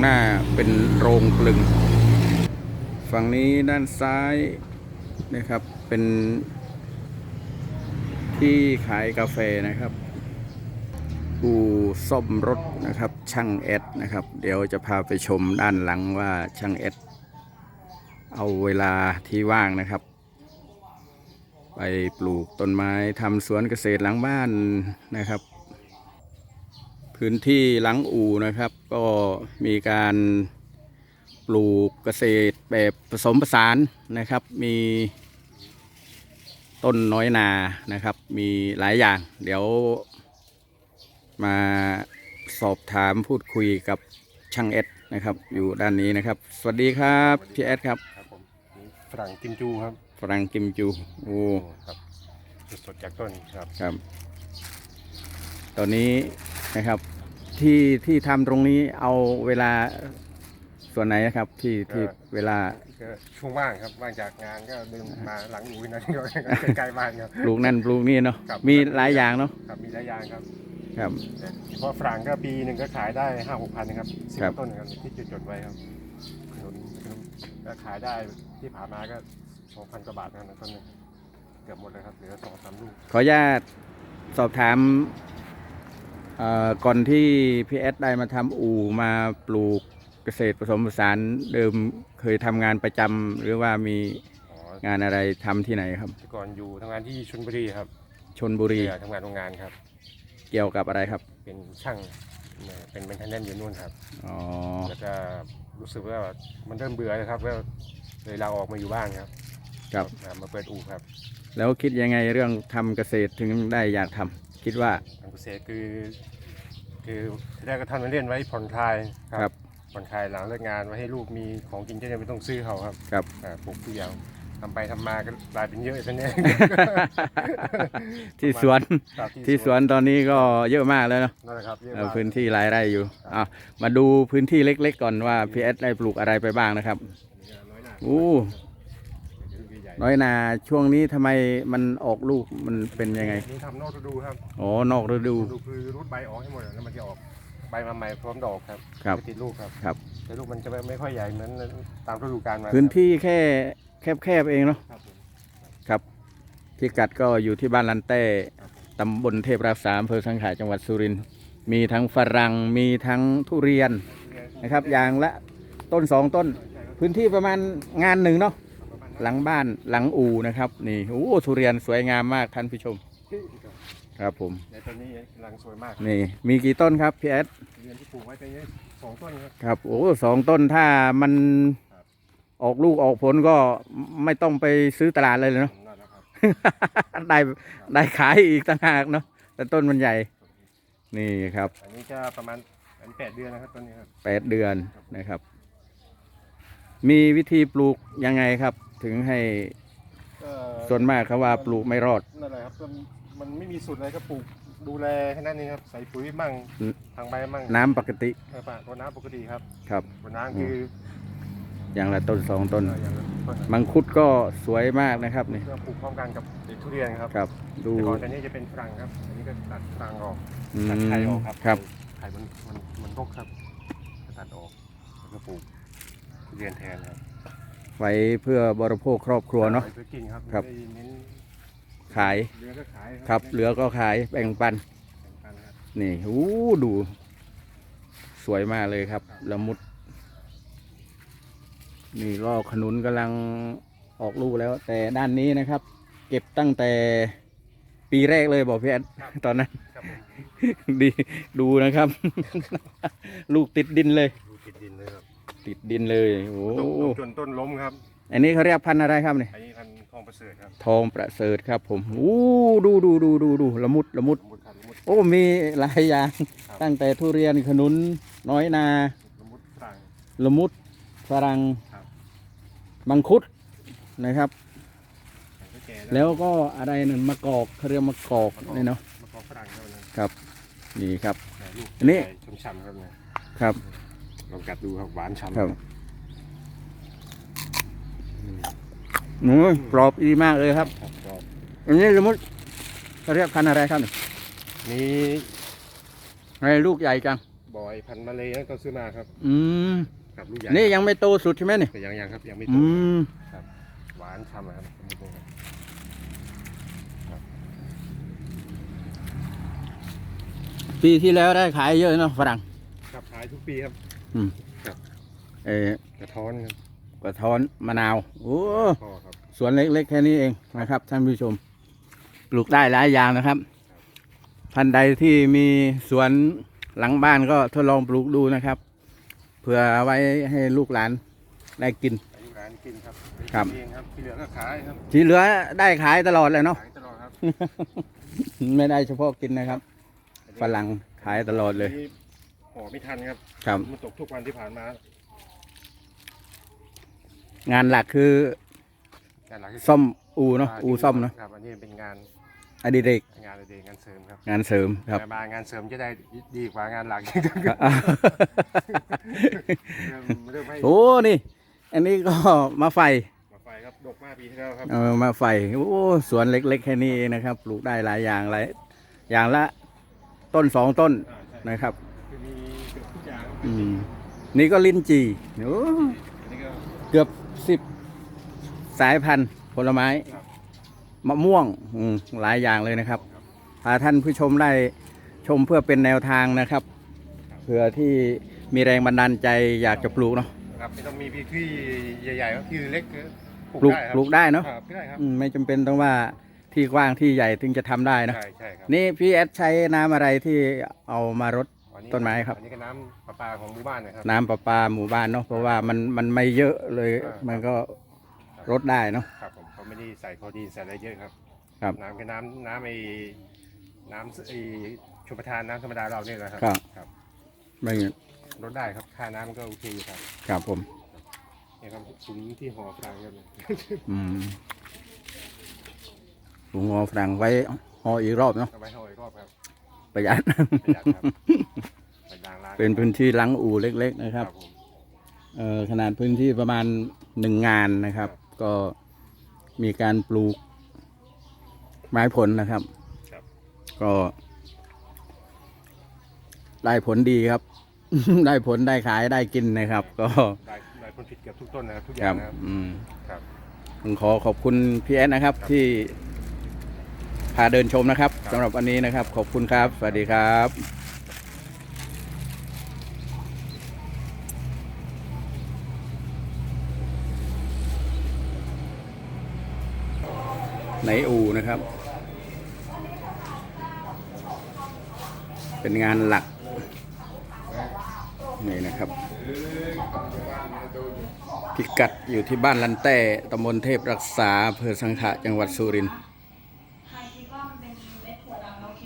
หน้าเป็นโรงกลึง ฝั่งนี้ด้านซ้ายนะครับเป็นที่ขายกาแฟนะครับอู่ซ่อมรถนะครับช่างเอ็ดนะครับ เดี๋ยวจะพาไปชมด้านหลังว่าช่างเอ็ดเอาเวลาที่ว่างนะครับ ไปปลูกต้นไม้ทำสวนเกษตรหลังบ้านนะครับ พื้นที่หลังอู่นะครับ ก็มีการปลูกเกษตรแบบผสมผสานนะครับ มีต้นน้อยนานะครับ มีหลายอย่าง เดี๋ยวมาสอบถามพูดคุยกับช่างเอ็ดนะครับ อยู่ด้านนี้นะครับ สวัสดีครับพี่เอ็ดครับครับผมนี่ฝรั่งกิมจูครับฝรั่งกิมจูโอ้ครับสดๆจากต้นครับครับ ตอนนี้ นะครับที่ที่ทำตรงนี้เอาเวลาส่วนไหนนะครับที่ที่เวลาก็ช่วงว่างครับว่างจากงานก็เดินมาหลังหนูนั่นก็ใกล้ๆบ้านครับ ปลูกนั่นปลูกนี่เนาะครับ มีหลายอย่างเนาะครับมีหลายอย่างครับครับแต่เฉพาะฝรั่งก็ปีหนึ่งก็ขายได้ห้าหกพันนะครับสิบครับ ต้นครับที่จดๆไว้ครับขนุนขนุนก็ขายได้ที่ผ่านมาก็สองพันกว่าบาทนะครับต้นหนึงเกือบหมดเลยครับเหลือสองสามลูกขออนุญาตสอบถามเอ่อ ก่อนที่พี่เอสได้มาทำอู่มาปลูกเกษตรผสมผสานเดิมเคยทำงานประจำหรือว่ามีอ๋องานอะไรทำที่ไหนครับ แต่ก่อนอยู่ทำงานที่ชลบุรีครับชนบุรีเอ่อทำงานโรงงานครับ เกี่ยวกับอะไรครับเป็นช่างเอ่อเป็นเป็นทันเดนอยู่นู่นครับ อ๋อแล้วก็รู้สึกว่ามันเริ่มเบื่อแล้วครับก็เลยลาออกมาอยู่บ้านครับครับอ่ามาเปิดอู่ครับ แล้วคิดยังไงเรื่องทำเกษตรถึงได้อยากทำ คิดว่าทางเกษตรคือ คือที่แรกก็ทำมาเล่นไว้ผ่อนคลายครับ ผ่อนคลายหลังเลิกงานไว้ให้ลูกมีของกินจะได้ไม่ต้องซื้อเขาครับครับ อ่าปลูกทุกอย่างทำไปทำมาก็กลายเป็นเยอะซะเนี่ยที่สวนครับที่สวนตอนนี้ก็เยอะมากแล้วเนาะนั่นแหละครับเยอะเอ่อมากพื้นที่หลายไร่อยู่อะมาดูพื้นที่เล็ก ๆ ก่อนว่าพีเอสได้ปลูกอะไรไปบ้างนะครับน้อยห นาอู้ใหญ่น้อยนาช่วงนี้ทำไมมันออกลูกมันเป็นยังไงนี่ทำนอกฤดูครับอ๋อนอกฤดู ฤดูคือรูดใบออกให้หมดแล้วมันจะออกใบมาใหม่พร้อมดอกครับครับจะติดลูกครับครับ แต่ลูกมันจะไม่ไม่ค่อยใหญ่เหมือนตามฤดูกาลมาพื้นที่แค่แคบๆเองเนาะครับผมครับพิกัดก็อยู่ที่บ้านลันเต้ครับผมตำบลเทพรักษาอำเภอสังขะจังหวัดสุรินทร์มีทั้งฝรั่งมีทั้งทุเรียนนะครับ อย่างละต้นสองต้น พื้นที่ประมาณงานหนึ่งเนาะ หลังบ้านหลังอู่นะครับนี่โอ้ทุเรียนสวยงามมากท่านผู้ชม ครับผมในต้นนี้กำลังสวยมากนี่ มีกี่ต้นครับพี่แอดเรียนที่ปลูกไว้เป็นสองต้นครับครับโอ้สองต้นถ้ามันครับออกลูกออกผลก็ไม่ต้องไปซื้อตลาดเลยเนาะนั่นนะครับได้ได้ขายอีกต่างหากเนาะแต่ต้นมันใหญ่ นี่ครับ อันนี้จะประมาณอันแปดเดือนนะครับต้นนี้ครับแปดเดือนนะครับ มีวิธีปลูกยังไงครับ ถึงให้ก็ส่วนมากเขาว่าปลูกไม่รอด นั่นแหละครับก็มันไม่มีสูตรอะไรก็ปลูกดูแลแค่นั้นเองครับ ใส่ปุ๋ยมั่งอืม ทางใบมั่งน้ำปกติเออป่ะตัวน้ำปกติครับครับตัวน้ำคืออย่างละต้นสองต้น เอ่ออย่างละต้นนะมังคุดก็สวยมากนะครับนี่ก็ปลูกพร้อมกันกับเด็กทุเรียนครับครับ ดูแต่ก่อนอันนี้จะเป็นฝรั่งครับ อันนี้ก็ตัดฝรั่งออก อืตัดไข่อมอกครับครับ ไข่มันมันมันรกครับก็ตัดออกแล้วก็ปลูกทุ เรียนแทนครับไว้เพื่อบริโภคครอบครัวเนาะไว้เพื่อกินครับครับ ไม่ได้เน้นขายเหลือก็ขายครับ เหลือก็ขายแบ่งปัน แบ่งปันครับนี่อู้ดู สวยมากเลยครับละมุด นี่ลอกขนุนกำลังออกลูกแล้ว แต่ด้านนี้นะครับ เก็บตั้งแต่ปีแรกเลยบอกพี่แอดตอนนั้น ครับผมดีดูนะครับ ลูกติดดินเลย ดูติดดินเลยครับ ติดดินเลยโอ้ตกตกจนต้นล้มครับ อันนี้เขาเรียกพันธุ์อะไรครับเนี่ย อันนี้พันธุ์ทองประเสริฐครับ ทองประเสริฐครับผมอู้ดูดูดูดูดูละมุดละมุด ละมุดครับละมุด โอ้มีหลายอย่างครับ ตั้งแต่ทุเรียนขนุนน้อยนา ละมุดฝรั่ง ละมุดฝรั่งครับ มังคุดนะครับอย่างก็แก่แล้วก็อะไรนั่นมะกอกเขาเรียกมะกอกนี่เนาะมะกอกฝรั่งครับนะครับนี่ครับ แต่ลูกอันนี้ช่ำๆครับเนี่ยครับ ลองกัดดูครับหวานฉ่ำครับโอ้ยกรอบดีมากเลยครับครับก็อันนี้ละมุดเขาเรียกพันธุ์อะไรครับเนี่ยนี่ไอ้ลูกใหญ่จังนบอยพันธุ์มาเลยนั่นก็ซื้อมาครับอืมครับลูกใหญ่นี่ยังไม่โตสุดใช่ไหมเนี่ยแต่ยังยังครับยังไม่โตอืมครับหวานฉ่ำอะครับนิดนึงครับปีที่แล้วได้ขายเยอะเนาะฝรั่งครับขายทุกปีครับ อืมครับ เออกระท้อนครับกระท้อนมะนาวโอ้พ่อครับสวนเล็กๆแค่นี้เองนะครับท่านผู้ชม ปลูกได้หลายอย่างนะครับท่านใดที่มีสวนหลังบ้านก็ทดลองปลูกดูนะครับเพื่อเอาไว้ให้ลูกหลานได้กิน อายุร้านกินครับครับกินเองครับที่เหลือก็ขายครับที่เหลือได้ขายตลอดเลยเนาะ ขายตลอดครับไม่ได้เฉพาะกินนะครับฝรั่งขายตลอดเลย อันนี้ห่อไม่ทันครับ ครับ มันตกทุกวันที่ผ่านมางานหลักคือานหลักที่ซ่อมอูเนาะอูซ่อมเนาะครับอันนี้เป็นงานอดิเรกงานอดิเรกงานเสริมครับงานเสริมครับ แต่บางงานเสริมจะได้ดีกว่างานหลักเริ่มให้โอ้นี่ อันนี้ก็มาไฟมาไฟครับดกมากปีที่แล้วครับเออมาไฟโอ้สวนเล็กๆแค่นี้เองนะครับปลูกได้หลายอย่างหลายอย่างละต้นสองต้นอ่าใช่ นะครับคือมีเกื อบทุกอย่างอืมนี่ก็ลิ้นจี่โอ้อันนี้ก็เกือบสิบสายพันธุ์ผลไม้ครับมะม่วงอืมหลายอย่างเลยนะครับพาท่านผู้ชมได้ชมเพื่อเป็นแนวทางนะครับเพื่อที่มีแรงบันดาลใจอยากจะปลูกเนาะครับไม่ต้องมีพี่ที่ใหญ่ๆครับที่เล็กก็ปลูกได้ครับปลูกได้เนาะครับได้ครับอืมไม่จำเป็นต้องว่าที่กว้างที่ใหญ่ถึงจะทำได้นะใช่ใช่ครับนี่พี่แอดใช้น้ำอะไรที่เอามารดอั ต้นไม้ครับ อันนี้ก็น้ำประปาของหมู่บ้านนะครับ น้ำประปาหมู่บ้านเนาะเพราะว่ามันมันไม่เยอะเลย อ่ามั มันก็รดได้เนาะ ครับผมเขาไม่ได้ใส่คลอดีนใส่อะไรเยอะครับ ครับน้ำแค่น้ำน้ำไอ้น้ำไอ้ชุมประทานน้ำธรรมดาเราเนี่ยแหละครับครับ ครับไม่ลดได้ครับค่าน้ำมันก็โอเคอยู่ครับครับผม เนี่ยครับถุงที่ห่อฟางกันอืมถุงงอฝรั่งไว้ห่ออีกรอบเนาะเอาไว้ห่ออีกรอบครับ ประหยัด ประหยัดครับไปล้างล้างเป็นพื้นที่หลังอู่เล็ก ๆ นะครับ ผมเอ่อขนาดพื้นที่ประมาณหนึ่งงานนะครับ ก็มีการปลูกไม้ผลนะครับ ครับ ก็ ได้ผลดีครับ ได้ผลได้ขายได้กินนะครับ ก็ได้ได้ผลผลิตเกือบทุกต้นนะครับทุกอครัย่างบนะครับ อืมครับ ผมขอขอบคุณพี่แอดนะครับครับที่พาเดินชมนะครับสำหรับวันนี้นะครับ ขอบคุณครับ สวัสดีครับในอูนะครับ เป็นงานหลัก นี่นะครับ พิกัดอยู่ที่บ้านลันแต้ตำบลเทพรักษาอำเภอสังขะจังหวัดสุรินทร์